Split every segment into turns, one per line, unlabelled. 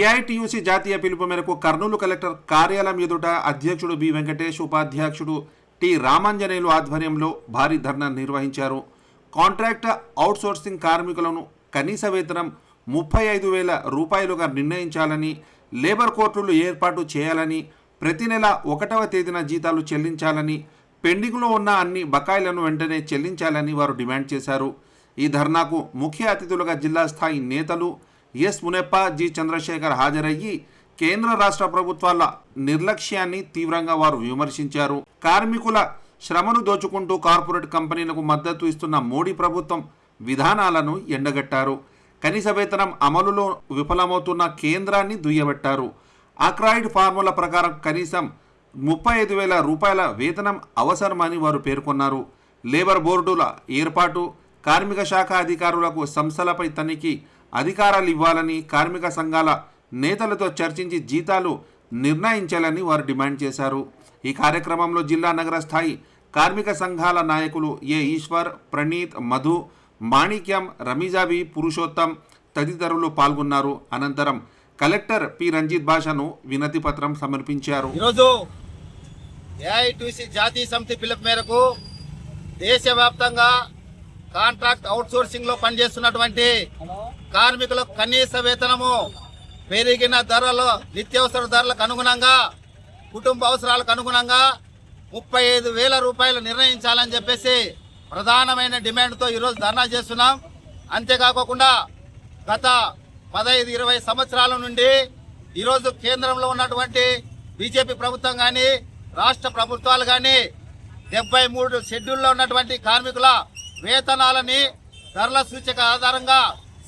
AITUC జాతీయ పిలుపు మేరకు కర్నూలు కలెక్టర్ కార్యాలయం ఎదుట అధ్యక్షుడు బి వెంకటేష్ ఉపాధ్యక్షుడు టి రామాంజనేయులు ఆధ్వర్యంలో భారీ ధర్నా నిర్వహించారు. కాంట్రాక్ట్ అవుట్సోర్సింగ్ కార్మికులను కనీస వేతనం ముప్పై ఐదు వేల రూపాయలుగా నిర్ణయించాలని లేబర్ కోర్టులు ఏర్పాటు చేయాలని ప్రతి నెల ఒకటవ తేదీన జీతాలు చెల్లించాలని పెండింగ్లో ఉన్న అన్ని బకాయిలను వెంటనే చెల్లించాలని వారు డిమాండ్ చేశారు. ఈ ధర్నాకు ముఖ్య అతిథులుగా జిల్లా స్థాయి నేతలు ఎస్ మునెప్ప జి చంద్రశేఖర్ హాజరయ్యి కేంద్ర రాష్ట్ర ప్రభుత్వాల నిర్లక్ష్యాన్ని తీవ్రంగా వారు విమర్శించారు. కార్మికుల శ్రమను దోచుకుంటూ కార్పొరేట్ కంపెనీలకు మద్దతు ఇస్తున్న మోడీ ప్రభుత్వం విధానాలను ఎండగట్టారు. కనీస వేతనం అమలులో విఫలమవుతున్న కేంద్రాన్ని దుయ్యబట్టారు. అక్రాయిడ్ ఫార్ముల ప్రకారం కనీసం ముప్పై ఐదు వేల రూపాయల వేతనం అవసరమని వారు పేర్కొన్నారు. లేబర్ బోర్డుల ఏర్పాటు కార్మిక శాఖ అధికారులకు సంస్థలపై తనిఖీ అధికారాలు ఇవ్వాలని కార్మిక సంఘాల నేతలతో చర్చించి జీతాలు నిర్ణయించాలని వారు డిమాండ్ చేశారు. ఈ కార్యక్రమంలో జిల్లా నగర స్థాయి కార్మిక సంఘాల నాయకులు ఏ ఈశ్వర్ ప్రణీత్ మధు మాణిక్యం రమీజాబి పురుషోత్తం తదితరులు పాల్గొన్నారు. అనంతరం కలెక్టర్ పి. రంజిత్ భాషను వినతి పత్రం సమర్పించారు.
ఈరోజు ఏఐటిసి జాతీయ సమితి పిలుపు మేరకు దేశవ్యాప్తంగా కాంట్రాక్ట్ అవుట్సోర్సింగ్లో పనిచేస్తున్నటువంటి కార్మికులకు కనీస వేతనము పెరిగిన ధరలు నిత్యావసర ధరలకు అనుగుణంగా కుటుంబ అవసరాలకు అనుగుణంగా ముప్పై ఐదు వేల రూపాయలు నిర్ణయించాలని చెప్పేసి ప్రధానమైన డిమాండ్తో ఈరోజు ధర్నా చేస్తున్నాం. అంతేకాకుండా గత పదహైదు ఇరవై సంవత్సరాల నుండి ఈరోజు కేంద్రంలో ఉన్నటువంటి బీజేపీ ప్రభుత్వం కానీ రాష్ట్ర ప్రభుత్వాలు కానీ డెబ్బై మూడు షెడ్యూల్లో ఉన్నటువంటి కార్మికుల వేతనాలని ధరల సూచిక ఆధారంగా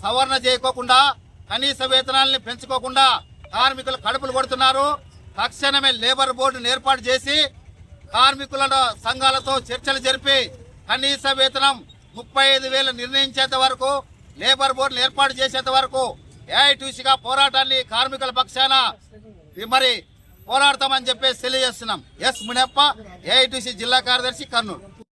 సవరణ చేయకోకుండా కనీస వేతనాలని పెంచుకోకుండా కార్మికులు కడుపులు కొడుతున్నారు. తక్షణమే లేబర్ బోర్డును ఏర్పాటు చేసి కార్మికుల సంఘాలతో చర్చలు జరిపి కనీస వేతనం ముప్పై ఐదు వేలు నిర్ణయించేంత వరకు లేబర్ బోర్డును ఏర్పాటు చేసేంత వరకు ఏఐటీసీగా పోరాటాన్ని కార్మికుల పక్షాన మరి పోరాడతామని చెప్పేసి తెలియజేస్తున్నాం. ఎస్ మునప్ప ఏఐటీసీ జిల్లా కార్యదర్శి కర్నూలు.